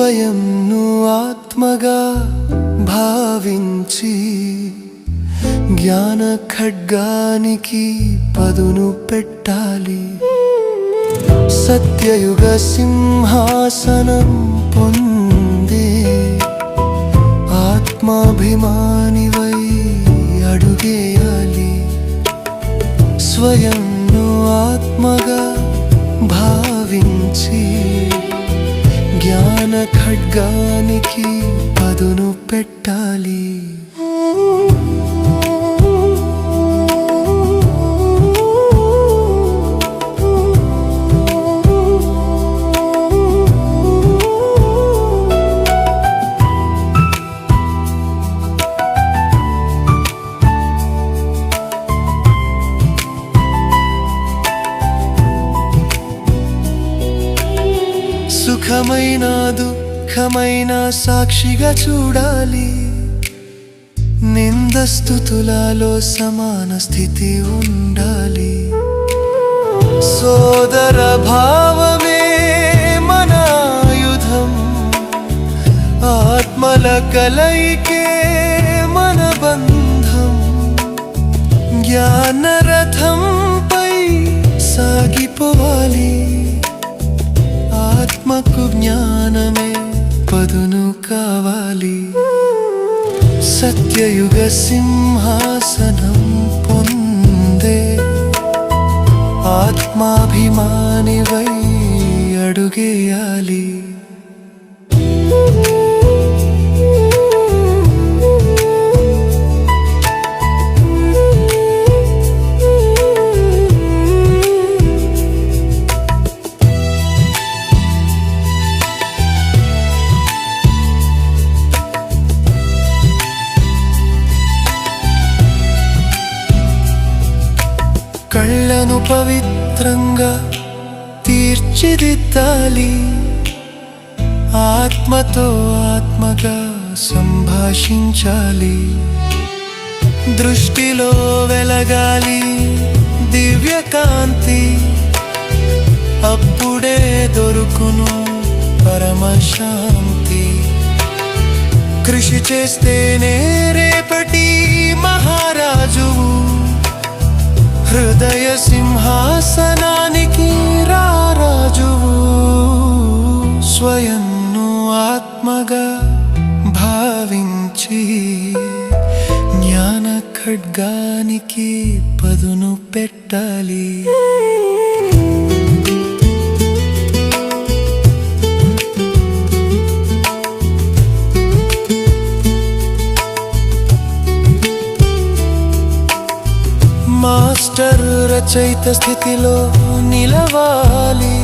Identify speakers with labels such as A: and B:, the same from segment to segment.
A: స్వయం ను ఆత్మగా భావించి జ్ఞాన ఖడ్గానికి పదును పెట్టాలి. సత్యయుగ సింహాసనం పొందే ఆత్మాభిమానివై అడుగేయాలి. స్వయంను ఆత్మగా జ్ఞాన ఖడ్గానికి పదును పెట్టాలి. సుఖమైన దుఃఖమైన సాక్షిగా చూడాలి. నిందస్థుతులలో సమాన స్థితి ఉండాలి. సోదర భావమే మన ఆయుధం. ఆత్మల కలయికే మన బంధం. జ్ఞానరథం నాకు జ్ఞానమే పదును కావాలి. సత్యయుగ సింహాసనం పొందే ఆత్మాభిమానివై అడుగేయాలి. కళ్ళను పవిత్రంగా తీర్చిదిద్దాలి. ఆత్మతో ఆత్మగా సంభాషించాలి. దృష్టిలో వెలగాలి దివ్యకాంతి అప్పుడే దొరుకును పరమశాంతి కృషి చేస్తేనే రేపటి మా సింహాసనానికి రారాజువు స్వయంను ఆత్మగా భావించి జ్ఞాన ఖడ్గానికి పదును పెట్టాలి. మాస్టర్ రచయిత స్థితిలో నిలవాలి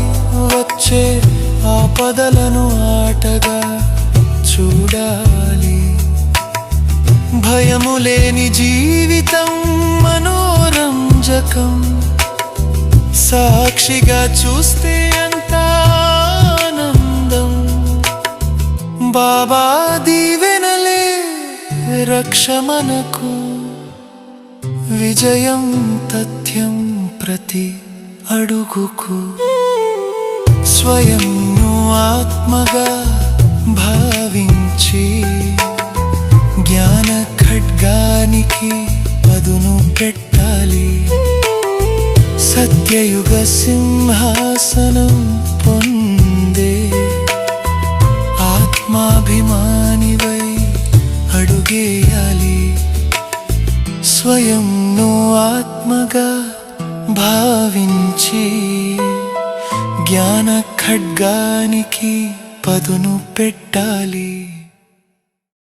A: వచ్చే ఆపదలను ఆటగా చూడాలి. భయము లేని జీవితం మనోరంజకం. సాక్షిగా చూస్తే అంత ఆనందం. బాబా దీవెనలే రక్షమనకు విజయం తథ్యం ప్రతి అడుగుకు. స్వయంను ఆత్మగా భావించి జ్ఞాన ఖడ్గానికి పదును పెట్టాలి. సత్యయుగ సింహాసనం భావించి జ్ఞాన ఖడ్గానికి పదును పెట్టాలి.